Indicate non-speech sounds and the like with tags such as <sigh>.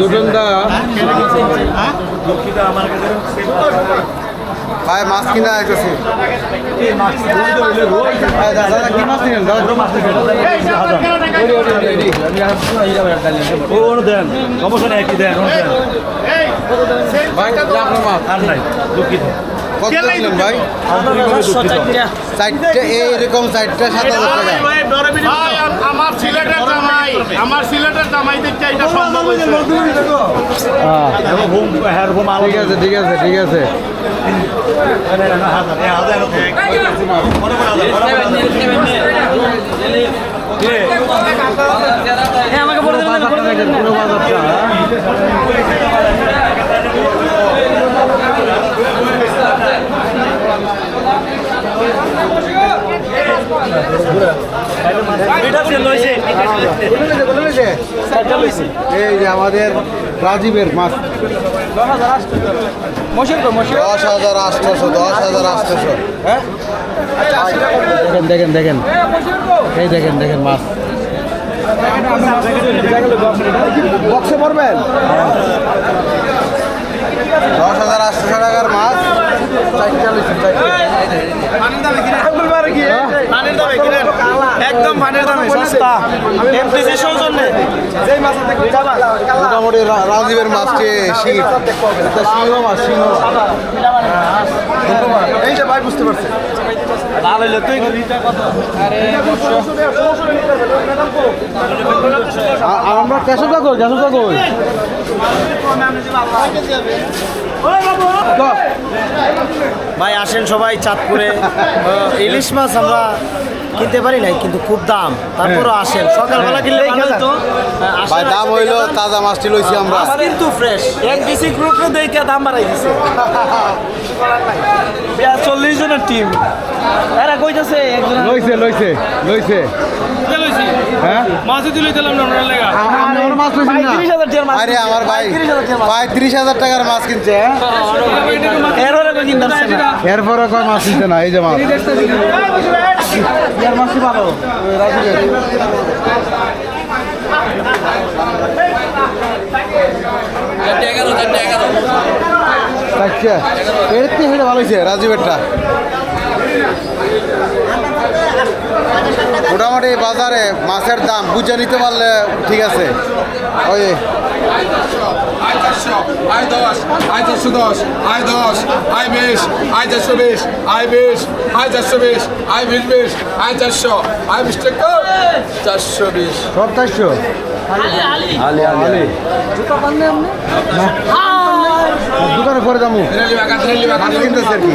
দুজন দা দুঃখিত আমার কাছে ভাই মাছ কিনা আইতেছি। দাদা কি মাছ নিলেন দাদা? দেন সমস্যা নেই একই দেন ভাই আপনার মাছ আর নাই দুঃখিত। কত নিলেন ভাই? চারটে এইরকম চারটে সাত হাজার টাকা। আমার সিলেটের জামাই আমার সিলেটের জামাই দেখতে এটা সম্ভব হয়েছে। হ্যাঁ। হ্যাঁ আলো ঠিক আছে ঠিক আছে ঠিক আছে। আমাকে বলে দেবেন বাজারটা দেখেন পুরো বাজারটা হ্যাঁ? এই যে আমাদের রাজীবের মাছ। দশ হাজার আটশোশো দশ হাজার আটশোশো। হ্যাঁ? দেখেন দেখেন দেখেন। এই দেখেন দেখেন মাছ। বক্সে পড়বেন দশ হাজার আটশোশো টাকার মাছ। একদম পানির দামে সস্তা। এমটিসি সৌজন্যে যেই মাছ মোটামুটি রা- রাজীবের শিঙি মাছ সিংহ এই যে ভাই বুঝতে পারছি। ভালো হইল তুই? আমরা কেশবটা কই কেশবটা কই? ভাই আসেন সবাই চাঁদপুরে। <laughs> ইলিশ মাছ আমরা কিনতে পারি নাই কিন্তু খুব দাম। তারপরও আসেন। সকালবেলা কিনলে ভালো তো। ভাই দাম হইল। তাজা মাছটি লইছি আমরা। কিন্তু ফ্রেশ এমটিসি গ্রুপে দেখে দাম বাড়াই দিছে। চল্লিশ জনের টিম এরা কইতাছে একজন লইছে লইছে লইছে। হ্যাঁ? মাছই তুলে দিলাম না ওনার লেগা। আ- আপনি আমার মাছ লইছেন না। তিরিশ হাজার টাকার মাছ আরে আমার ভাই তিরিশ হাজার টাকার মাছ কিনছে হ্যাঁ? এরপরে কই কিনতে এরপরে কয় মাছ কিনছে না এই যে মাছ। ইয়ার মাছই ভালো। আচ্ছা এর থেকে ভালো হয়েছে রাজীবেরটা। মোটামুটি বাজারে মাছের দাম বুঝে নিতে পারলে ঠিক আছে। ওই। চারশো দশ আয় চারশো দশ আয় দশ বিশ আয় চারশো বিশ আয় বিশ আয় চারশো বিশ আয় বিশ বিশ আয় চারশো বিশ টাকা। চারশো বিশ। সব চারশো? আলি আলি না। দোকানে পরে যাব। কিনতেছে আর কি।